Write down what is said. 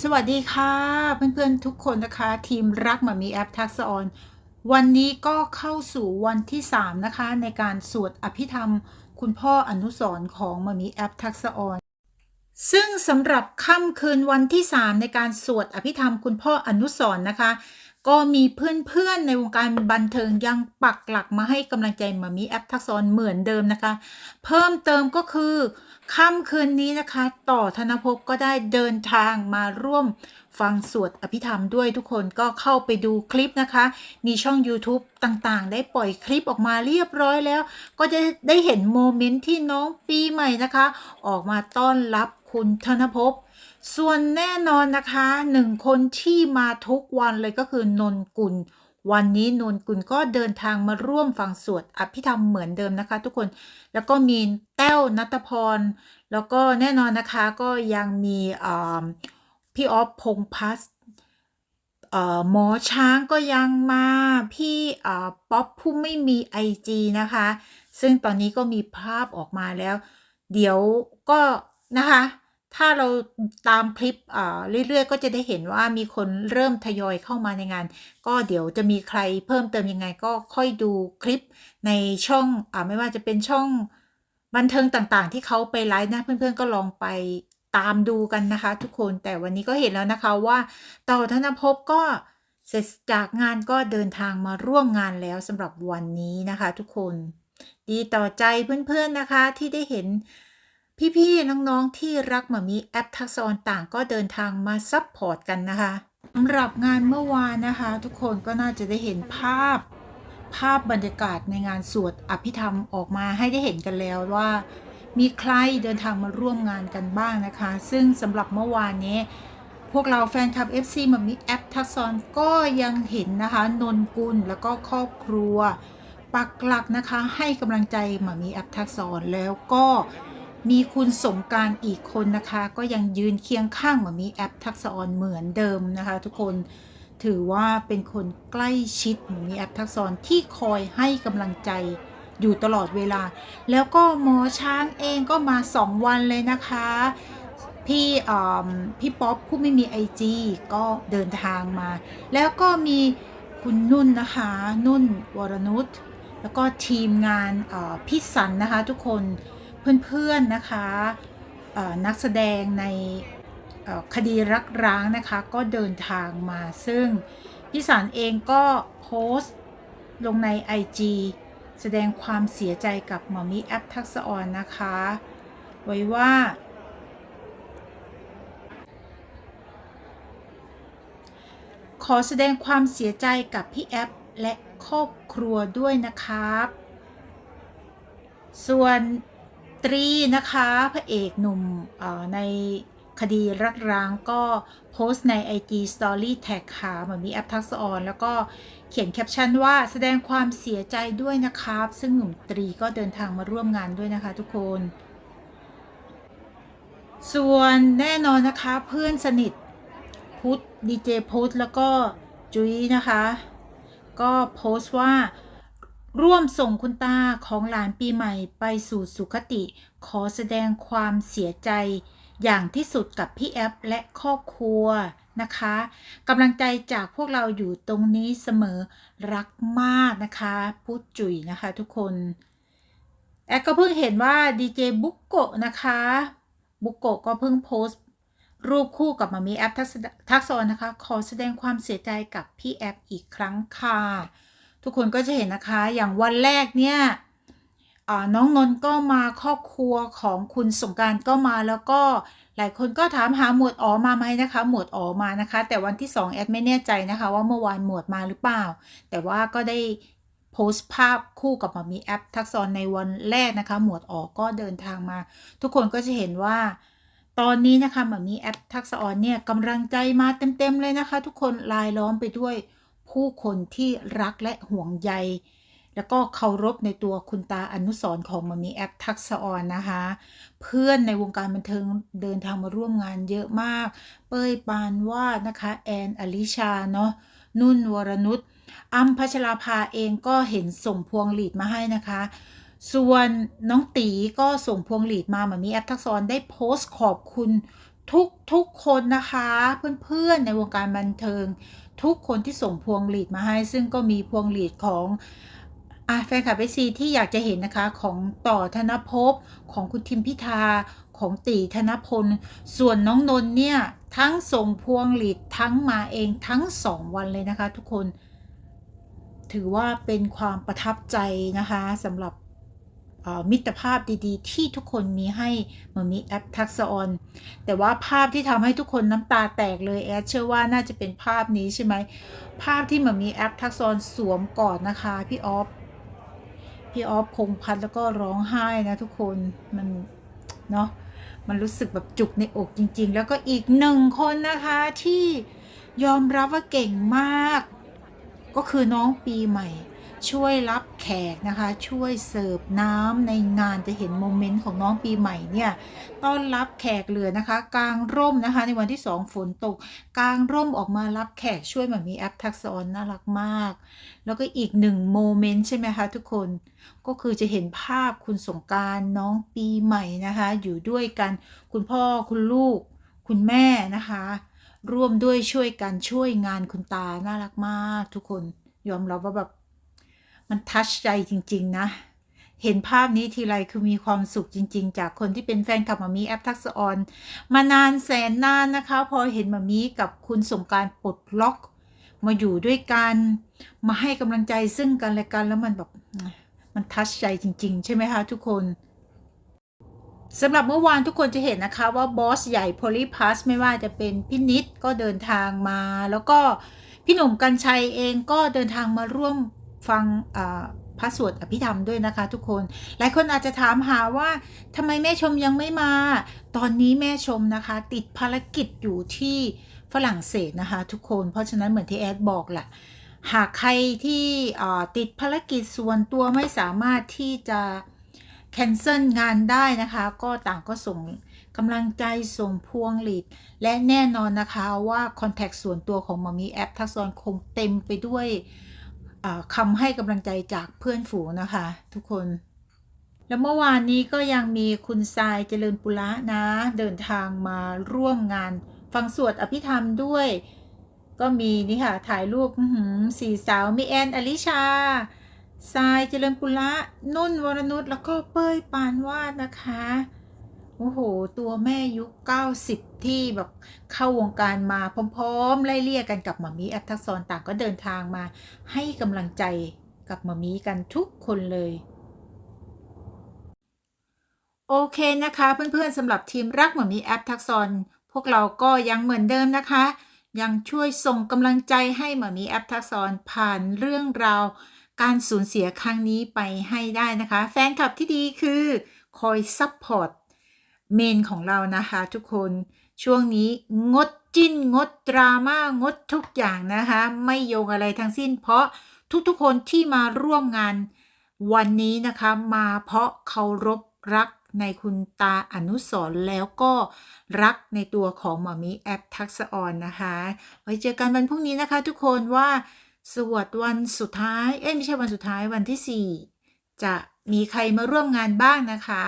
สวัสดีค่ะ เพื่อนๆทุกคนนะคะ ทีมรักมามีแอปทักษออนวันนี้ก็เข้าสู่วันที่ 3 นะคะ ในการสวดอภิธรรม คุณพ่ออนุสรณ์ของมามีแอปทักษออนซึ่งสำหรับค่ำคืนวันที่ 3 ในการสวดอภิธรรมคุณพ่ออนุสรณ์นะคะ ก็มีเพื่อนๆในวงการบันเทิงยังปักหลักมาให้กำลังใจหมามีแอปทักษะออนเหมือนเดิมนะคะ เพิ่มเติมก็คือค่ำคืนนี้นะคะ ต่อธนภพก็ได้เดินทางมาร่วมฟังสวดอภิธรรมด้วยทุกคนก็เข้าไปดูคลิปนะคะ มีช่อง YouTube ต่างๆ ได้ปล่อยคลิปออกมาเรียบร้อยแล้ว ก็จะได้เห็นโมเมนต์ที่น้องปีใหม่นะคะ ออกมาต้อนรับคุณธนภพ ส่วนแน่นอนนะคะหนึ่งคนที่มาทุกวันเลยก็คือนนกุล วันนี้นนกุลก็เดินทางมาร่วมฟังสวดอภิธรรมเหมือนเดิมนะคะทุกคนแล้วก็มีแต้วนัตพร แล้วก็แน่นอนนะคะก็ยังมีพี่ออฟพงพัฒน์หมอช้างก็ยังมาพี่ป๊อปผู้ไม่มีไอจีนะคะ ซึ่งตอนนี้ก็มีภาพออกมาแล้ว เดี๋ยวก็นะคะ ถ้าเราตามคลิปอ่าเรื่อยๆ ก็จะได้เห็นว่ามีคนเริ่มทยอยเข้ามาในงาน ก็เดี๋ยวจะมีใครเพิ่มเติมยังไงก็ค่อยดูคลิปในช่องอ่าไม่ว่าจะเป็นช่องบันเทิงต่างๆ ที่เขาไปไลฟ์นะเพื่อนๆก็ลองไปตามดูกันนะคะ ทุกคนแต่วันนี้ก็เห็นแล้วนะคะว่าต่อธนภพก็เสร็จจากงานก็เดินทางมาร่วมงานแล้วสำหรับวันนี้นะคะ ทุกคน ดีต่อใจเพื่อนๆนะคะที่ได้เห็น พี่ๆน้องๆที่รักหมามีแอปทักษอนต่างก็เดินทางมาซัพพอร์ตกันนะคะสำหรับงานเมื่อวานนะคะ ทุกคนก็น่าจะได้เห็นภาพ ภาพบรรยากาศในงานสวดอภิธรรมออกมาให้ได้เห็นกันแล้วว่า มีใครเดินทางมาร่วมงานกันบ้างนะคะ ซึ่งสำหรับเมื่อวานนี้ พวกเราแฟนคลับ FC มามีแอปทักษอนก็ยังเห็นนะคะนนกุลแล้วก็ครอบครัวปักหลักนะคะให้กำลังใจมามีแอปทักษอนแล้วก็ มีคุณสงการอีกคนนะคะ ก็ยังยืนเคียงข้างหมามีแอปทักษออนเหมือนเดิมนะคะ ทุกคนถือว่าเป็นคนใกล้ชิดหมมีแอปทักษออนที่คอยให้กำลังใจอยู่ตลอดเวลา แล้วก็หมอช้างเองก็มา 2 วันเลยนะคะ พี่พี่ป๊อปผู้ไม่มีไอจีก็เดินทางมา แล้วก็มีคุณนุ่นนะคะ นุ่นวรนุชแล้วก็ทีมงานพี่สันนะคะทุกคน เพื่อนๆนะคะนักแสดงในคดีรักร้างนะคะ ก็เดินทางมาซึ่งพี่สันเองก็โพสต์ลงใน IG แสดงความเสียใจกับหมอมีแอปทักษออนนะคะ ไว้ว่า ขอแสดงความเสียใจกับพี่แอปและครอบครัวด้วยนะครับ ส่วน ตรีนะคะพระเอกหนุ่มในคดีรักร้างก็โพสต์ใน IG Story แท็กหาเหมือนมีแอปทักษออน แล้วก็เขียนแคปชั่นว่าแสดงความเสียใจด้วยนะครับ ซึ่งหนุ่มตรีก็เดินทางมาร่วมงานด้วยนะคะทุกคน ส่วนแน่นอนนะคะเพื่อนสนิทพุทธดีเจพุทธแล้วก็จุ้ยนะคะ ก็โพสต์ว่า ร่วมส่งคุณตาของหลานปีใหม่ไปสู่สุคติ ขอแสดงความเสียใจ อย่างที่สุดกับพี่แอฟและครอบครัวนะคะกำลังใจจากพวกเราอยู่ตรงนี้เสมอรักมากนะคะพุทจุ๋ยนะคะทุกคนแอดก็เพิ่งเห็นว่าดีเจบุกโกะนะคะ บุกโกะก็เพิ่งโพสต์ รูปคู่กับมามีแอปทักษะทักษรนะคะ ขอแสดงความเสียใจกับพี่แอปอีกครั้งค่ะ ทุกคนก็จะเห็นนะคะอย่างวันแรกเนี่ยน้องนนท์ก็มาครอบครัวของคุณสงการก็มาแล้วก็หลายคนก็ถามหาหมวดอ๋อมาไหมนะคะ หมวดอ๋อมานะคะ แต่วันที่2แอดไม่แน่ใจนะคะ ว่าเมื่อวานหมวดมาหรือเปล่า แต่ว่าก็ได้โพสต์ภาพคู่กับมามีแอปทักษรในวันแรกนะคะ หมวดอ๋อก็เดินทางมา ทุกคนก็จะเห็นว่า ตอนนี้นะคะหมามีแอปทักษอนเนี่ยกำลังใจมาเต็มๆเลยนะคะ ทุกคนลายล้อมไปด้วย ผู้คนที่รักและห่วงใย แล้วก็เคารพในตัวคุณตาอนุสรของมามีแอปทักษออนนะคะ เพื่อนในวงการบันเทิงเดินทางมาร่วมงานเยอะมาก เป้ยปานวาดนะคะ แอนอลิชาเนาะนุ่นวรนุชอัมพัชราภาเองก็เห็นส่งพวงหลีดมาให้นะคะ ส่วนน้องตีก็ส่งพวงหลีดมาเหมือนมีแอปทักษรได้โพสต์ขอบคุณ ทุกทุกคนนะคะ เพื่อนๆในวงการบันเทิง ทุกคนที่ส่งพวงหลีดมาให้ ซึ่งก็มีพวงหลีดของอแฟนคลับเอซีที่อยากจะเห็นนะคะของต่อธนภพของคุณทิมพิธาของตีธนพล ส่วนน้องนนเนี่ย ทั้งส่งพวงหลีดทั้งมาเองทั้งสองวันเลยนะคะ ทุกคน ถือว่าเป็นความประทับใจนะคะสำหรับ มิตรภาพดีๆ ที่ทุกคนมีให้เมือนมีแอปทักษะออน แต่ว่าภาพที่ทำให้ทุกคนน้ำตาแตกเลยแอดเชื่อว่าน่าจะเป็นภาพนี้ใช่ไหม ภาพที่เมือนมีแอปทักษะออนสวมกอดนะคะ พี่ออฟ พี่ออฟพงพันแล้วก็ร้องไห้นะทุกคน มัน เนาะมันรู้สึกแบบจุกในอกจริง ๆ แล้วก็อีกหนึ่งคนนะคะที่ยอมรับว่าเก่งมาก ก็คือน้องปีใหม่ ช่วยรับแขกนะคะ ช่วยเสิร์ฟน้ำในงานจะเห็นโมเมนต์ของน้องปีใหม่เนี่ยต้อนรับแขกเหลือนะคะ กลางร่มนะคะ ในวันที่สองฝนตก กลางร่มออกมารับแขกช่วยแบบมีแอปทักษอนน่ารักมาก แล้วก็อีกหนึ่งโมเมนต์ใช่ไหมคะทุกคนก็คือจะเห็นภาพคุณสงการน้องปีใหม่นะคะ อยู่ด้วยกันคุณพ่อคุณลูก คุณแม่นะคะ ร่วมด้วยช่วยกันช่วยงานคุณตาน่ารักมาก ทุกคนยอมรับว่าแบบ มันทัชใจจริง ๆ นะ เห็นภาพนี้ทีไรคือมีความสุขจริง ๆ จากคนที่เป็นแฟนคลับมามีแอปทักษออนมานานแสนนานนะคะ พอเห็นมามีกับคุณสงการปลดล็อก มาอยู่ด้วยกัน มาให้กำลังใจซึ่งกันและกันแล้วมันแบบมันทัชใจจริง ๆ ใช่ไหมคะทุกคนสำหรับเมื่อวานทุกคนจะเห็นนะคะว่าบอสใหญ่โพลีพัสไม่ว่าจะเป็นพี่นิดก็เดินทางมา แล้วก็พี่หนุ่มกัญชัยเองก็เดินทางมาร่วม ฟังพระสวดอภิธรรมด้วยนะคะทุกคน หลายคนอาจจะถามหาว่าทำไมแม่ชมยังไม่มา ตอนนี้แม่ชมนะคะ ติดภารกิจอยู่ที่ฝรั่งเศสนะคะ ทุกคนเพราะฉะนั้นเหมือนที่แอดบอกแหละหากใครที่ติดภารกิจส่วนตัวไม่สามารถที่จะแคนเซิลงานได้นะคะ ก็ต่างก็ส่งกำลังใจส่งพวงหลีด และแน่นอนนะคะว่าคอนแทคส่วนตัวของมามีแอปทักษอนคงเต็มไปด้วย คำให้กำลังใจจากเพื่อนฝูงนะคะ ทุกคน แล้วเมื่อวานนี้ก็ยังมีคุณทรายเจริญปุระนะ เดินทางมาร่วมงาน ฟังสวดอภิธรรมด้วย ก็มีนี่ค่ะ ถ่ายรูปสี่สาวมีแอนอลิชาทรายเจริญปุระนุ่นวรนุชแล้วก็เป้ยปานวาดนะคะ อ้โห ตัวแม่ยุค 90 ที่แบบเข้าวงการมาพร้อมๆ ไล่เลี่ยกันกับหมามีแอปทักษรต่างก็เดินทางมาให้กำลังใจกับหมามีกันทุกคนเลย โอเคนะคะ เพื่อนๆสำหรับทีมรักหมามีแอปทักษรพวกเราก็ยังเหมือนเดิมนะคะ ยังช่วยส่งกำลังใจให้หมามีแอปทักษรผ่านเรื่องราวการสูญเสียครั้งนี้ไปให้ได้นะคะ แฟนคลับที่ดีคือคอยซัพพอร์ต เมนของเรานะคะทุกคนช่วงนี้งดจิ้นงดดราม่างดทุกอย่างนะคะ ไม่โยงอะไรทั้งสิ้น เพราะทุกๆคนที่มาร่วมงานวันนี้นะคะ มาเพราะเคารพรักในคุณตาอนุสรแล้วก็รักในตัวของหมอมีแอปทักษะออนนะคะ ไว้เจอกันวันพรุ่งนี้นะคะ ทุกคนว่าสวดวันสุดท้าย เอ้ยไม่ใช่วันสุดท้ายวันที่ 4 จะมีใครมาร่วมงานบ้างนะคะ